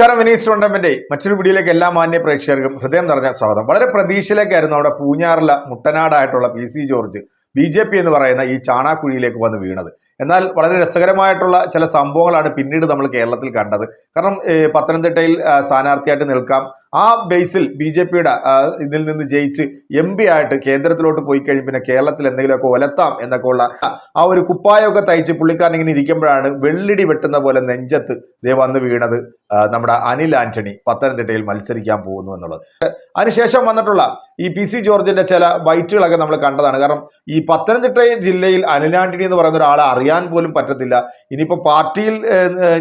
നമസ്കാരം വിനീസ് ടൂർണമെന്റ് മറ്റൊരു വീഡിയോയിലേക്ക് എല്ലാ മാന്യ പ്രേക്ഷകർക്കും ഹൃദയം നിറഞ്ഞ സ്വാഗതം. വളരെ പ്രതീക്ഷയിലേക്കായിരുന്നു അവിടെ പൂഞ്ഞാറിലെ മുട്ടനാടായിട്ടുള്ള P C George B J P എന്ന് പറയുന്ന ഈ ചാണാക്കുഴിയിലേക്ക് വന്ന് വീണത്. എന്നാൽ വളരെ രസകരമായിട്ടുള്ള ചില സംഭവങ്ങളാണ് പിന്നീട് നമ്മൾ കേരളത്തിൽ കണ്ടത്. കാരണം പത്തനംതിട്ടയിൽ സ്ഥാനാർത്ഥിയായിട്ട് നിൽക്കാം. ആ ബേസിൽ ബി ജെ പിയുടെ ഇതിൽ നിന്ന് ജയിച്ച് എം പി ആയിട്ട് കേന്ദ്രത്തിലോട്ട് പോയി കഴിഞ്ഞ് പിന്നെ കേരളത്തിൽ എന്തെങ്കിലുമൊക്കെ ഒലത്താം എന്നൊക്കെ ഉള്ള ആ ഒരു കുപ്പായമൊക്കെ തയ്ച്ച് പുള്ളിക്കാരൻ ഇങ്ങനെ ഇരിക്കുമ്പോഴാണ് വെള്ളിടി വെട്ടുന്ന പോലെ നെഞ്ചത്ത് ദേ വന്ന് വീണത്. നമ്മുടെ അനിൽ ആന്റണി പത്തനംതിട്ടയിൽ മത്സരിക്കാൻ പോകുന്നു എന്നുള്ളത്. അതിനുശേഷം വന്നിട്ടുള്ള ഈ പി സി ജോർജിന്റെ ചില ബൈറ്റുകളൊക്കെ നമ്മൾ കണ്ടതാണ്. കാരണം ഈ പത്തനംതിട്ട ജില്ലയിൽ അനിൽ ആന്റണി എന്ന് പറയുന്ന ഒരാളെ അറിയാൻ പോലും പറ്റത്തില്ല. ഇനിയിപ്പോൾ പാർട്ടിയിൽ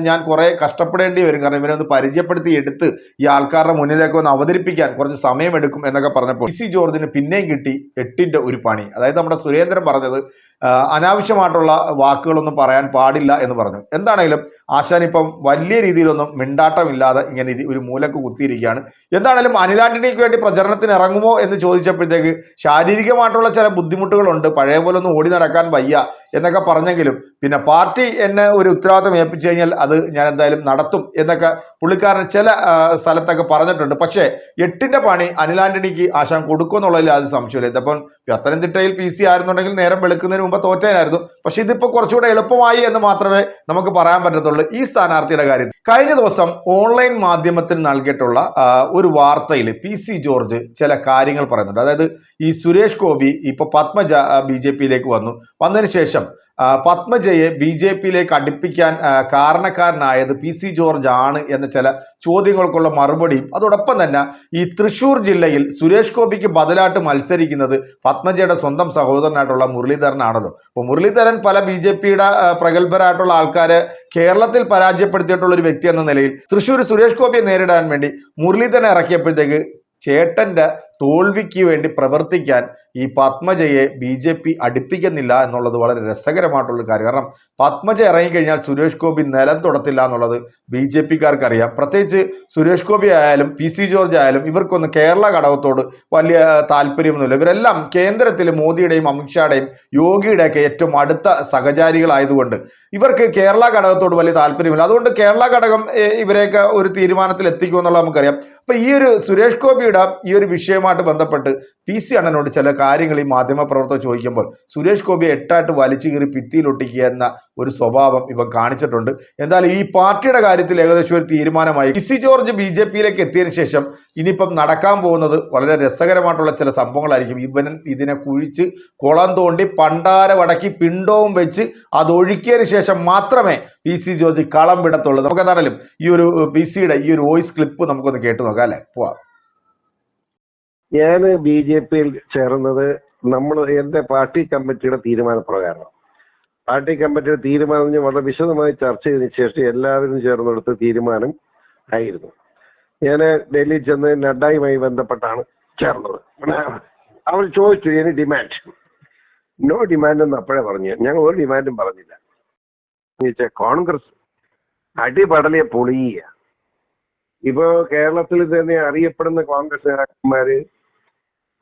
ഞാൻ കുറേ കഷ്ടപ്പെടേണ്ടി വരും. കാരണം ഇവനെ ഒന്ന് പരിചയപ്പെടുത്തി എടുത്ത് ഈ ആൾക്കാരുടെ മുന്നിലേക്ക് ഒന്ന് അവതരിപ്പിക്കാൻ കുറച്ച് സമയമെടുക്കും എന്നൊക്കെ പറഞ്ഞപ്പോൾ പി സി ജോർജിന് പിന്നെയും കിട്ടി എട്ടിന്റെ ഒരു പണി. അതായത് നമ്മുടെ സുരേന്ദ്രൻ പറഞ്ഞത് അനാവശ്യമായിട്ടുള്ള വാക്കുകളൊന്നും പറയാൻ പാടില്ല എന്ന് പറഞ്ഞു. എന്താണെങ്കിലും ആശാൻ ഇപ്പം വലിയ രീതിയിലൊന്നും മിണ്ടാട്ടമില്ലാതെ ഇങ്ങനെ ഒരു മൂലക്ക് കുത്തിയിരിക്കുകയാണ്. എന്താണേലും അനിലാന്റണിക്ക് വേണ്ടി പ്രചരണത്തിന് ഇറങ്ങുമോ എന്ന് ചോദിച്ചപ്പോഴത്തേക്ക് ശാരീരികമായിട്ടുള്ള ചില ബുദ്ധിമുട്ടുകളുണ്ട്. പഴയ പോലെ ഒന്നും ഓടി നടക്കാൻ വയ്യ എന്നൊക്കെ പറഞ്ഞെങ്കിലും പിന്നെ പാർട്ടി എന്നെ ഒരു ഉത്തരവാദിത്തം ഏൽപ്പിച്ചു കഴിഞ്ഞാൽ അത് ഞാൻ എന്തായാലും നടത്തും എന്നൊക്കെ പുള്ളിക്കാരൻ ചില സ്ഥലത്തൊക്കെ പറഞ്ഞിട്ടുണ്ട്. പക്ഷേ എട്ടിന്റെ പണി അനിലാന്റണിക്ക് ആശാൻ കൊടുക്കുമെന്നുള്ളതിൽ അത് സംശയമില്ല ഇതപ്പം പത്തനംതിട്ടയിൽ പി സി ആയിരുന്നുണ്ടെങ്കിൽ നേരം വെളുക്കുന്നതിന് മുമ്പ് തോറ്റേനായിരുന്നു. പക്ഷെ ഇതിപ്പോൾ കുറച്ചുകൂടെ എളുപ്പമായി എന്ന് മാത്രമേ നമുക്ക് പറയാൻ പറ്റത്തുള്ളൂ. ഈ സ്ഥാനാർത്ഥിയുടെ കാര്യം. കഴിഞ്ഞ ദിവസം ഓൺലൈൻ മാധ്യമത്തിന് നൽകിയിട്ടുള്ള ഒരു വാർത്തയിൽ പി സി ജോർജ് ചില കാര്യങ്ങൾ പറയുന്നുണ്ട്. അതായത് ഈ സുരേഷ് ഗോപി ഇപ്പൊ പത്മജ ബി ജെ പിയിലേക്ക് വന്നു. വന്നതിന് ശേഷം പത്മജയെ ബി ജെ പിയിലേക്ക് അടുപ്പിക്കാൻ കാരണക്കാരനായത് പി സി ജോർജ് ആണ് എന്ന ചില ചോദ്യങ്ങൾക്കുള്ള മറുപടിയും അതോടൊപ്പം തന്നെ ഈ തൃശൂർ ജില്ലയിൽ സുരേഷ് ഗോപിക്ക് ബദലായിട്ട് മത്സരിക്കുന്നത് പത്മജയുടെ സ്വന്തം സഹോദരനായിട്ടുള്ള മുരളീധരനാണല്ലോ. അപ്പോൾ മുരളീധരൻ പല ബി ജെ പിയുടെ പ്രഗത്ഭരായിട്ടുള്ള ആൾക്കാരെ കേരളത്തിൽ പരാജയപ്പെടുത്തിയിട്ടുള്ള ഒരു വ്യക്തി എന്ന നിലയിൽ തൃശ്ശൂർ സുരേഷ് ഗോപിയെ നേരിടാൻ വേണ്ടി മുരളീധരനെ ഇറക്കിയപ്പോഴത്തേക്ക് ചേട്ടന്റെ തോൽവിക്ക് വേണ്ടി പ്രവർത്തിക്കാൻ ഈ പത്മജയെ ബി ജെ പി അടുപ്പിക്കുന്നില്ല എന്നുള്ളത് വളരെ രസകരമായിട്ടുള്ള കാര്യം. കാരണം പത്മജ ഇറങ്ങിക്കഴിഞ്ഞാൽ സുരേഷ് ഗോപി നിലം തുടത്തില്ല എന്നുള്ളത് ബി ജെ പിക്കാർക്ക് അറിയാം പ്രത്യേകിച്ച് സുരേഷ് ഗോപി ആയാലും പി സി ജോർജ് ആയാലും ഇവർക്കൊന്ന് കേരള ഘടകത്തോട് വലിയ താല്പര്യമൊന്നുമില്ല. ഇവരെല്ലാം കേന്ദ്രത്തിൽ മോദിയുടെയും അമിത്ഷായുടെയും യോഗിയുടെയൊക്കെ ഏറ്റവും അടുത്ത സഹചാരികളായതുകൊണ്ട് ഇവർക്ക് കേരള ഘടകത്തോട് വലിയ താല്പര്യമില്ല. അതുകൊണ്ട് കേരള ഘടകം ഇവരെയൊക്കെ ഒരു തീരുമാനത്തിൽ എത്തിക്കുമെന്നുള്ളത് നമുക്കറിയാം. അപ്പൊ ഈ ഒരു സുരേഷ് ഗോപിയുടെ ഈ ഒരു വിഷയവുമായിട്ട് ബന്ധപ്പെട്ട് പി സി അണ്ണനോട് ചില കാര്യങ്ങൾ ഈ മാധ്യമപ്രവർത്തകർ ചോദിക്കുമ്പോൾ സുരേഷ് ഗോപിയെ എട്ടായിട്ട് വലിച്ചു കീറി ഭിത്തിയിലൊട്ടിക്കുക എന്ന ഒരു സ്വഭാവം ഇവ കാണിച്ചിട്ടുണ്ട്. എന്തായാലും ഈ പാർട്ടിയുടെ കാര്യത്തിൽ ഏകദേശം ഒരു തീരുമാനമായി. പി ജോർജ് ബി ജെ പിയിലേക്ക് എത്തിയതിനു ശേഷം ഇനിയിപ്പം നടക്കാൻ പോകുന്നത് വളരെ രസകരമായിട്ടുള്ള ചില സംഭവങ്ങളായിരിക്കും. ഇവൻ ഇതിനെ കുഴിച്ച് കുളം തോണ്ടി പണ്ടാര വടക്കി പിണ്ടവും വെച്ച് അത് ഒഴുക്കിയതിനു ശേഷം മാത്രമേ പി സി ജോർജ് കളം വിടത്തുള്ളൂ. നമുക്ക് എന്താണെങ്കിലും ഈ ഒരു പി സിയുടെ ഈ ഒരു വോയിസ് ക്ലിപ്പ് നമുക്കൊന്ന് കേട്ട് നോക്കാം അല്ലേ? പോവാം. ഞാൻ ബി ജെ പിയിൽ ചേർന്നത് നമ്മൾ എന്റെ പാർട്ടി കമ്മിറ്റിയുടെ തീരുമാനപ്രകാരം. പാർട്ടി കമ്മിറ്റിയുടെ തീരുമാനം വളരെ വിശദമായി ചർച്ച ചെയ്തതിനു ശേഷം എല്ലാവരും ചേർന്നെടുത്ത തീരുമാനം ആയിരുന്നു. ഞാൻ ഡൽഹിയിൽ ചെന്ന് നഡ്ഡയുമായി ബന്ധപ്പെട്ടാണ് ചേർന്നത്. അവർ ചോദിച്ചു ഇനി ഡിമാൻഡ് നോ ഡിമാൻഡ് എന്ന് അപ്പോഴേ പറഞ്ഞു. ഞങ്ങൾ ഒരു ഡിമാൻഡും പറഞ്ഞില്ല. എന്നുവെച്ചാൽ കോൺഗ്രസ് അടിപടലിയെ പൊളിയുക ഇപ്പോ കേരളത്തിൽ തന്നെ അറിയപ്പെടുന്ന കോൺഗ്രസ് നേതാക്കന്മാര്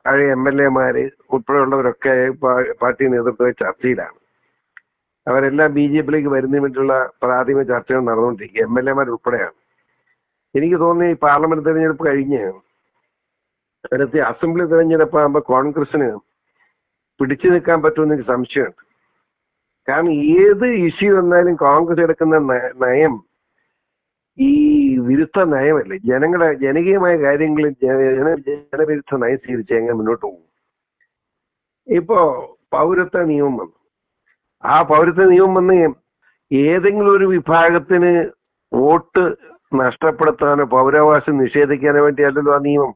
പഴയ എം എൽ എമാര് ഉൾപ്പെടെയുള്ളവരൊക്കെ പാർട്ടി നേതൃത്വ ചർച്ചയിലാണ്. അവരെല്ലാം ബി ജെ പിയിലേക്ക് വരുന്നതിന് വേണ്ടിയുള്ള പ്രാഥമിക ചർച്ചകൾ നടന്നുകൊണ്ടിരിക്കുക. എം എൽ എമാർ ഉൾപ്പെടെയാണ്. എനിക്ക് തോന്നുന്നു ഈ പാർലമെന്റ് തെരഞ്ഞെടുപ്പ് കഴിഞ്ഞ് അടുത്ത അസംബ്ലി തെരഞ്ഞെടുപ്പ് ആകുമ്പോൾ കോൺഗ്രസിന് പിടിച്ചു നിൽക്കാൻ പറ്റുമെന്ന് എനിക്ക് സംശയമുണ്ട്. കാരണം ഏത് ഇഷ്യൂ വന്നാലും കോൺഗ്രസ് എടുക്കുന്ന നയം ഈ വിരുദ്ധ നയമല്ലേ? ജനങ്ങളെ ജനകീയമായ കാര്യങ്ങളിൽ ജന- ജന- ജനവിരുദ്ധ നയം സ്വീകരിച്ച് എങ്ങനെ മുന്നോട്ട് പോകും? ഇപ്പോ പൗരത്വ നിയമം വന്നു. ആ പൗരത്വ നിയമം വന്ന് ഏതെങ്കിലും ഒരു വിഭാഗത്തിന് വോട്ട് നഷ്ടപ്പെടുത്താനോ പൗരാവകാശം നിഷേധിക്കാനോ വേണ്ടിയല്ലല്ലോ ആ നിയമം.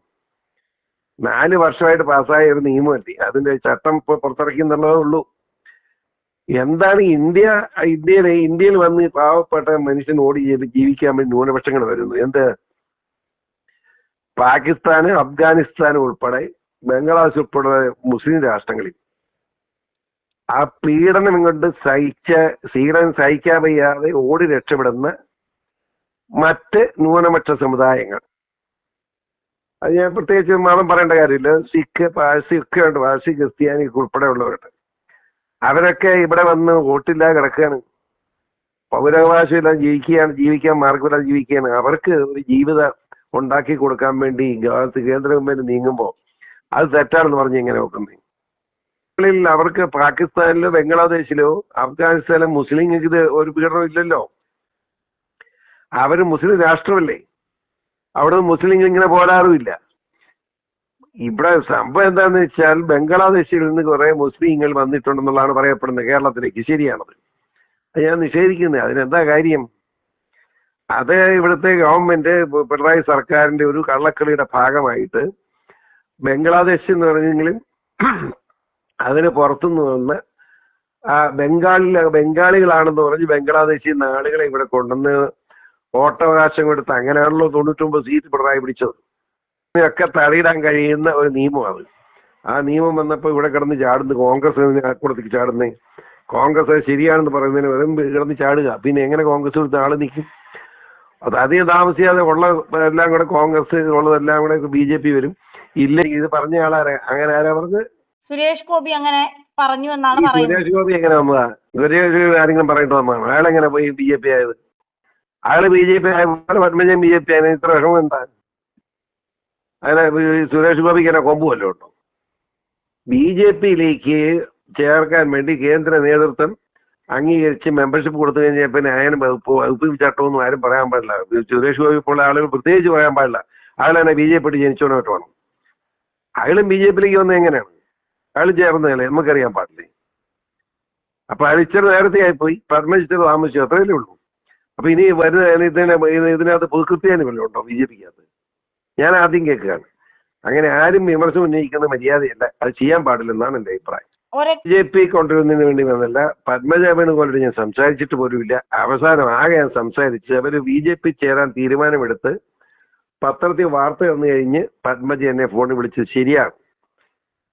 നാല് വർഷമായിട്ട് പാസ്സായ ഒരു നിയമമല്ലേ? അതിന്റെ ചട്ടം ഇപ്പൊ പുറത്തിറക്കി എന്നുള്ളതേ ഉള്ളൂ. എന്താണ് ഇന്ത്യ ഇന്ത്യയിൽ ഇന്ത്യയിൽ വന്ന് പാവപ്പെട്ട മനുഷ്യൻ ഓടി ചെയ്ത് ജീവിക്കാൻ വേണ്ടി ന്യൂനപക്ഷങ്ങൾ വരുന്നു? എന്ത്? പാകിസ്ഥാന് അഫ്ഗാനിസ്ഥാൻ ഉൾപ്പെടെ ബംഗ്ലാദേശ് ഉൾപ്പെടെ മുസ്ലിം രാഷ്ട്രങ്ങളിൽ. ആ പീഡനം ഇങ്ങോട്ട് സഹിച്ച പീഡനം സഹിക്കാൻ വയ്യാതെ ഓടി രക്ഷപ്പെടുന്ന മറ്റ് ന്യൂനപക്ഷ സമുദായങ്ങൾ. അത് ഞാൻ പ്രത്യേകിച്ച് മതം പറയേണ്ട കാര്യമില്ല. സിഖ് പാഴ്സി ഒക്കെ ഉണ്ട്. പാഴ്സി ക്രിസ്ത്യാനി ഉൾപ്പെടെ ഉള്ളവരുണ്ട് അവരൊക്കെ ഇവിടെ വന്ന് വോട്ടില്ലാതെ കിടക്കുകയാണ്. പൗരാവകാശമില്ലാതെ ജീവിക്കുകയാണ് ജീവിക്കാൻ മാർഗമില്ലാതെ ജീവിക്കുകയാണ്. അവർക്ക് ഒരു ജീവിതം ഉണ്ടാക്കി കൊടുക്കാൻ വേണ്ടി കേന്ദ്ര ഗവൺമെന്റ് നീങ്ങുമ്പോൾ അത് തെറ്റാണെന്ന് പറഞ്ഞ് ഇങ്ങനെ നോക്കുന്നത് അവർക്ക് പാകിസ്ഥാനിലോ ബംഗ്ലാദേശിലോ അഫ്ഗാനിസ്ഥാനിലോ മുസ്ലിങ്ങൾക്ക് ഇത് ഒരു പീഡനം ഇല്ലല്ലോ. അവർ മുസ്ലിം രാഷ്ട്രമല്ലേ? അവിടെ മുസ്ലിം ഇങ്ങനെ പോരാറുമില്ല. ഇവിടെ സംഭവം എന്താന്ന് വെച്ചാൽ ബംഗ്ലാദേശിൽ നിന്ന് കുറെ മുസ്ലിങ്ങൾ വന്നിട്ടുണ്ടെന്നുള്ളതാണ് പറയപ്പെടുന്നത് കേരളത്തിലേക്ക്. ശരിയാണത്. അത് ഞാൻ നിഷേധിക്കുന്നത് അതിനെന്താ കാര്യം? അത് ഇവിടുത്തെ ഗവൺമെന്റ് പിണറായി സർക്കാരിന്റെ ഒരു കള്ളക്കളിയുടെ ഭാഗമായിട്ട് ബംഗ്ലാദേശ് എന്ന് പറഞ്ഞെങ്കിലും അതിന് പുറത്തുനിന്ന് വന്ന് ആ ബംഗാളിൽ ബംഗാളികളാണെന്ന് പറഞ്ഞ് ബംഗ്ലാദേശിൽ നിന്ന് ആളുകളെ ഇവിടെ കൊണ്ടുവന്ന് വോട്ടവകാശം കൊടുത്ത് അങ്ങനെയാണല്ലോ തൊണ്ണൂറ്റൊമ്പത് സീറ്റ് പിണറായി പിടിച്ചത്. ഇതിനൊക്കെ തടയിടാൻ കഴിയുന്ന ഒരു നിയമമാണ്. ആ നിയമം വന്നപ്പോൾ ഇവിടെ കിടന്ന് ചാടുന്നു കോൺഗ്രസ് കൊടുത്തേക്ക് ചാടുന്നത് കോൺഗ്രസ് ശരിയാണെന്ന് പറയുന്നതിന് വെറും കിടന്ന് ചാടുക. പിന്നെ എങ്ങനെ കോൺഗ്രസ് കൊടുത്ത ആൾ നിൽക്കും? അത് അധികം താമസിയാതെ ഉള്ള എല്ലാം കൂടെ കോൺഗ്രസ് ഉള്ളതെല്ലാം കൂടെ ബി ജെ പി വരും. ഇല്ല ഇത് പറഞ്ഞ ആളാരെ? അങ്ങനെ ആരാ പറഞ്ഞത്? സുരേഷ് ഗോപി അങ്ങനെ പറഞ്ഞു എന്നാണ് സുരേഷ് ഗോപി എങ്ങനെ വന്നതാ? സുരേഷ് ഗോപി ആരെങ്കിലും പറഞ്ഞിട്ട് വന്നതാണ്? അയാളെങ്ങനെ പോയി ബി ജെ പി ആയത്? അയാൾ ബി ജെ പി ആയ പത്മജൻ ബി ജെ പി ആയതിന് ഇത്ര വിഷമം എന്താ? അങ്ങനെ സുരേഷ് ഗോപി എന്നെ കൊമ്പ് വല്ലതും ഉണ്ടോ? ബി ജെ പിയിലേക്ക് ചേർക്കാൻ വേണ്ടി കേന്ദ്ര നേതൃത്വം അംഗീകരിച്ച് മെമ്പർഷിപ്പ് കൊടുത്തു കഴിഞ്ഞാൽ പിന്നെ അയനും വകുപ്പ് വകുപ്പ് ചട്ടമൊന്നും ആരും പറയാൻ പാടില്ല. സുരേഷ് ഗോപി പോലുള്ള ആളുകൾ പ്രത്യേകിച്ച് പറയാൻ പാടില്ല. അയാൾ തന്നെ ബി ജെ പി ജനിച്ചോണോട്ട് വേണം അയാളും ബി ജെ പിയിലേക്ക് വന്നത് എങ്ങനെയാണ്? അയാൾ ചേർന്നതല്ലേ നമുക്കറിയാൻ പാടില്ലേ? അപ്പൊ അയാൾ ഇച്ചിരി നേരത്തെ ആയിപ്പോയി ഇച്ചിരി താമസിച്ചു. അത്രയല്ലേ ഉള്ളൂ. അപ്പൊ ഇനി വരുന്ന ഇതിനെ ഇതിനകത്ത് പുതുക്കൃത്യാനും വല്ലതും ഉണ്ടോ? ബി ജെ പിക്കകത്ത്? ഞാൻ ആദ്യം കേൾക്കുകയാണ്. അങ്ങനെ ആരും വിമർശനം ഉന്നയിക്കുന്ന മര്യാദയല്ല. അത് ചെയ്യാൻ പാടില്ലെന്നാണ് എന്റെ അഭിപ്രായം. ബി ജെ പി കൊണ്ടുവരുന്നതിന് വേണ്ടി വന്നല്ല പത്മജ വേണുഗോപാലോട് ഞാൻ സംസാരിച്ചിട്ട് പോലുമില്ല. അവസാനം ആകെ ഞാൻ സംസാരിച്ച് അവർ ബി ജെ പി ചേരാൻ തീരുമാനമെടുത്ത് പത്രത്തിൽ വാർത്ത വന്നു കഴിഞ്ഞ് പത്മജ എന്നെ ഫോണിൽ വിളിച്ചത് ശരിയാണ്.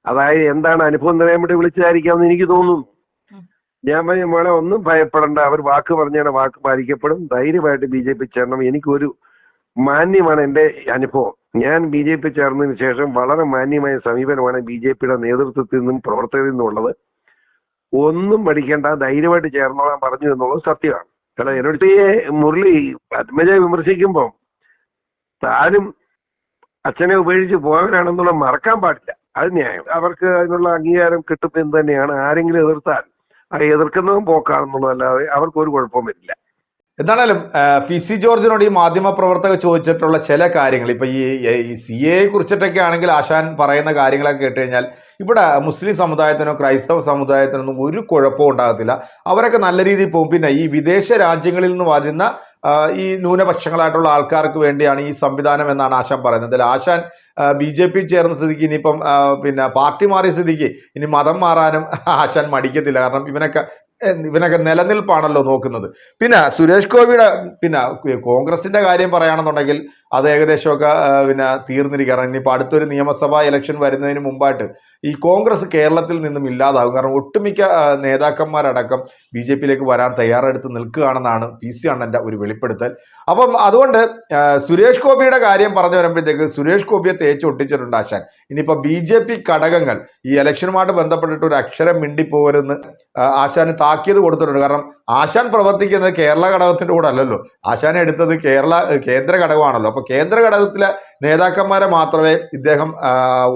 അതായത് എന്താണ് അനുഭവം നിറയാൻ വേണ്ടി വിളിച്ചതായിരിക്കാമെന്ന് എനിക്ക് തോന്നുന്നു ഞാൻ പറഞ്ഞു മോളെ ഒന്നും ഭയപ്പെടണ്ട. അവർ വാക്ക് പറഞ്ഞാണ് വാക്ക് പാലിക്കപ്പെടും. ധൈര്യമായിട്ട് ബി ജെ പി ചേരണം. എനിക്കൊരു മാന്യമാണ് എന്റെ അനുഭവം. ഞാൻ ബി ജെ പി ചേർന്നതിന് ശേഷം വളരെ മാന്യമായ സമീപനമാണ് ബി ജെ പിയുടെ നേതൃത്വത്തിൽ നിന്നും പ്രവർത്തകരിൽ നിന്നും ഉള്ളത്. ഒന്നും പഠിക്കേണ്ട ധൈര്യമായിട്ട് ചേർന്നോളാൻ പറഞ്ഞു എന്നുള്ളത് സത്യമാണ്. കാരണം എന്നോട് ഈ മുരളി പത്മജ വിമർശിക്കുമ്പോൾ താനും അച്ഛനെ ഉപേക്ഷിച്ച് പോകാനാണെന്നുള്ള മറക്കാൻ പാടില്ല. അത് ന്യായം. അവർക്ക് അതിനുള്ള അംഗീകാരം കിട്ടും തന്നെയാണ് ആരെങ്കിലും എതിർത്താൽ. ആ എതിർക്കുന്നതും പോക്കാണെന്നുള്ളതല്ലാതെ അവർക്ക് ഒരു കുഴപ്പവും വരില്ല. എന്നാണേലും ആ, പി സി ജോർജിനോട് ഈ മാധ്യമ പ്രവർത്തകർ ചോദിച്ചിട്ടുള്ള ചില കാര്യങ്ങൾ ഇപ്പൊ ഈ സി എ കുറിച്ചിട്ടൊക്കെ ആണെങ്കിൽ ആശാൻ പറയുന്ന കാര്യങ്ങളൊക്കെ കേട്ട് കഴിഞ്ഞാൽ ഇവിടെ മുസ്ലിം സമുദായത്തിനോ ക്രൈസ്തവ സമുദായത്തിനൊന്നും ഒരു കുഴപ്പവും ഉണ്ടാകത്തില്ല. അവരൊക്കെ നല്ല രീതിയിൽ പോകും. പിന്നെ ഈ വിദേശ രാജ്യങ്ങളിൽ നിന്ന് വരുന്ന ഈ ന്യൂനപക്ഷങ്ങളായിട്ടുള്ള ആൾക്കാർക്ക് വേണ്ടിയാണ് ഈ സംവിധാനം എന്നാണ് ആശാൻ പറയുന്നത്. അതിൽ ആശാൻ ബി ജെ പി ചേർന്ന സ്ഥിതിക്ക് ഇനിയിപ്പം പിന്നെ പാർട്ടി മാറിയ സ്ഥിതിക്ക് ഇനി മതം മാറാനും ആശാൻ മടിക്കത്തില്ല. കാരണം ഇവനൊക്കെ ഇവനൊക്കെ നിലനിൽപ്പാണല്ലോ നോക്കുന്നത്. പിന്നെ സുരേഷ് ഗോപിയുടെ പിന്നെ കോൺഗ്രസിന്റെ കാര്യം പറയുകയാണെന്നുണ്ടെങ്കിൽ അത് ഏകദേശമൊക്കെ പിന്നെ തീർന്നിരിക്കുകയാണ്. ഇനിയിപ്പോൾ അടുത്തൊരു നിയമസഭാ ഇലക്ഷൻ വരുന്നതിന് മുമ്പായിട്ട് ഈ കോൺഗ്രസ് കേരളത്തിൽ നിന്നും ഇല്ലാതാകും. കാരണം ഒട്ടുമിക്ക നേതാക്കന്മാരടക്കം ബി ജെ പിയിലേക്ക് വരാൻ തയ്യാറെടുത്ത് നിൽക്കുകയാണെന്നാണ് പി സി അണ്ണന്റെ ഒരു വെളിപ്പെടുത്തൽ. അപ്പം അതുകൊണ്ട് സുരേഷ് ഗോപിയുടെ കാര്യം പറഞ്ഞു വരുമ്പോഴത്തേക്ക് സുരേഷ് ഗോപിയെ തേച്ച് ഒട്ടിച്ചിട്ടുണ്ട് ആശാൻ ഇനിയിപ്പോൾ ബി ജെ പി ഘടകങ്ങൾ ഈ ഇലക്ഷനുമായിട്ട് ബന്ധപ്പെട്ടിട്ട് ഒരു അക്ഷരം മിണ്ടിപ്പോകരുന്ന് ആശാന് താക്കീത് കൊടുത്തിട്ടുണ്ട്. കാരണം ആശാൻ പ്രവർത്തിക്കുന്നത് കേരള ഘടകത്തിന്റെ കൂടെ അല്ലല്ലോ. ആശാൻ എടുത്തത് കേരള കേന്ദ്ര ഘടകമാണല്ലോ. അപ്പോൾ കേന്ദ്ര ഘടകത്തിലെ നേതാക്കന്മാരെ മാത്രമേ ഇദ്ദേഹം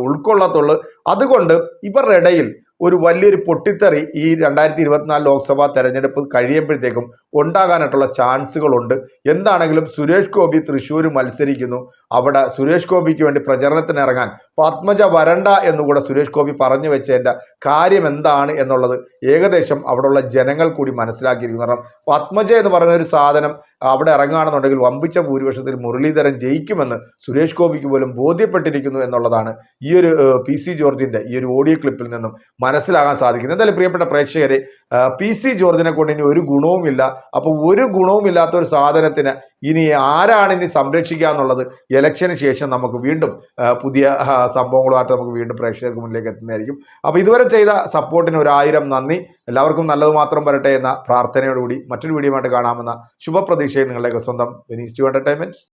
ഉൾക്കൊള്ളത്തുള്ളൂ. അതുകൊണ്ട് ഇവരുടെ ഇടയിൽ ഒരു വലിയൊരു പൊട്ടിത്തെറി ഈ രണ്ടായിരത്തി ഇരുപത്തിനാല് ലോക്സഭാ തെരഞ്ഞെടുപ്പ് കഴിയുമ്പോഴത്തേക്കും ഉണ്ടാകാനായിട്ടുള്ള ചാൻസുകളുണ്ട്. എന്താണെങ്കിലും സുരേഷ് ഗോപി തൃശ്ശൂർ മത്സരിക്കുന്നു. അവിടെ സുരേഷ് ഗോപിക്ക് വേണ്ടി പ്രചരണത്തിന് ഇറങ്ങാൻ പത്മജ വരണ്ട എന്നുകൂടെ സുരേഷ് ഗോപി പറഞ്ഞു വെച്ചതിന്റെ കാര്യം എന്താണ് എന്നുള്ളത് ഏകദേശം അവിടെയുള്ള ജനങ്ങൾ കൂടി മനസ്സിലാക്കിയിരിക്കുന്നു. കാരണം പത്മജ എന്ന് പറയുന്ന ഒരു സാധനം അവിടെ ഇറങ്ങുകയാണെന്നുണ്ടെങ്കിൽ വമ്പിച്ച ഭൂരിപക്ഷത്തിൽ മുരളീധരൻ ജയിക്കുമെന്ന് സുരേഷ് ഗോപിക്ക് പോലും ബോധ്യപ്പെട്ടിരിക്കുന്നു എന്നുള്ളതാണ് ഈ ഒരു പി സി ജോർജിന്റെ ഈ ഒരു ഓഡിയോ ക്ലിപ്പിൽ നിന്നും മനസ്സിലാകാൻ സാധിക്കുന്നത് എന്തായാലും പ്രിയപ്പെട്ട പ്രേക്ഷകരെ പി സി ജോർജിനെ കൊണ്ട് ഇനി ഒരു ഗുണവുമില്ല. അപ്പോൾ ഒരു ഗുണവുമില്ലാത്ത ഒരു സാധനത്തിന് ഇനി ആരാണ് ഇനി സംരക്ഷിക്കുക എന്നുള്ളത് ഇലക്ഷന് ശേഷം നമുക്ക് വീണ്ടും പുതിയ സംഭവങ്ങളുമായിട്ട് നമുക്ക് വീണ്ടും പ്രേക്ഷകർക്ക് മുന്നിലേക്ക് എത്തുന്നതായിരിക്കും. അപ്പോൾ ഇതുവരെ ചെയ്ത സപ്പോർട്ടിന് ഒരായിരം നന്ദി. എല്ലാവർക്കും നല്ലത് മാത്രം വരട്ടെ എന്ന പ്രാർത്ഥനയോടുകൂടി മറ്റൊരു വീഡിയോ ആയിട്ട് കാണാമെന്ന ശുഭപ്രതീക്ഷയിൽ നിങ്ങളുടെ സ്വന്തം വെനീസ് എന്റർടൈൻമെന്റ്